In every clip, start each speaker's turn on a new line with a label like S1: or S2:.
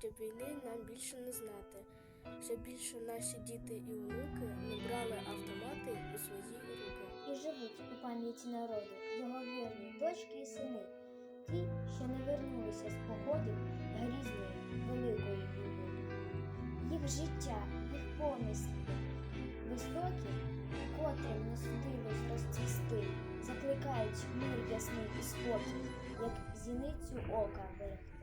S1: щоб війни нам більше не знати, щоб більше наші діти і онуки не брали автомати у свої руки.
S2: і живуть у пам'яті народу його вірні дочки і сини, ті, що не вернулися з походів грізної великої війни. Їх життя, їх помисли високі, котрим не судилось розцвісти, закликають мир ясний і спокій, як зіницю ока берегти.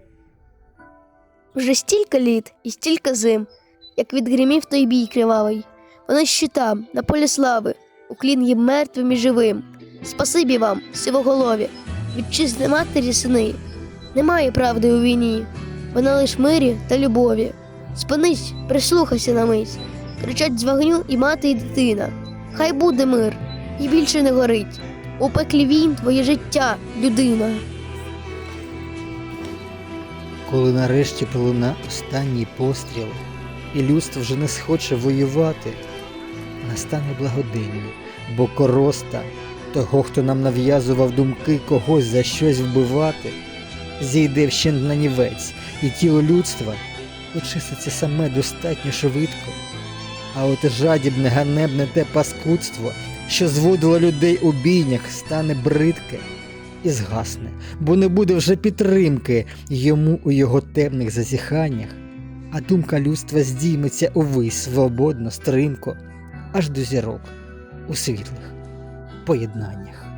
S3: Вже стільки літ і стільки зим, як від гримів той бій кривавий. Вони ще там, на полі слави, уклін їм мертвим і живим. Спасибі вам, сивоголові, вітчизни матері сини. Немає правди у війні, вона лиш мирі та любові. Спинись, прислухайся на мить, кричать з вогню і мати, і дитина. Хай буде мир, і більше не горить. У пеклі війн твоє життя, людина.
S4: Коли нарешті пролуна останній постріл, і людство вже не схоче воювати, настане благодення, бо короста того, хто нам нав'язував думки когось за щось вбивати, зійде вщент на нівець, і тіло людства очиститься саме достатньо швидко. А от жадібне, ганебне те паскудство, що зводило людей у бійнях, стане бридке і згасне, бо не буде вже підтримки йому у його темних зазіханнях, а думка людства здійметься увись свободно, стримко, аж до зірок у світлих поєднаннях.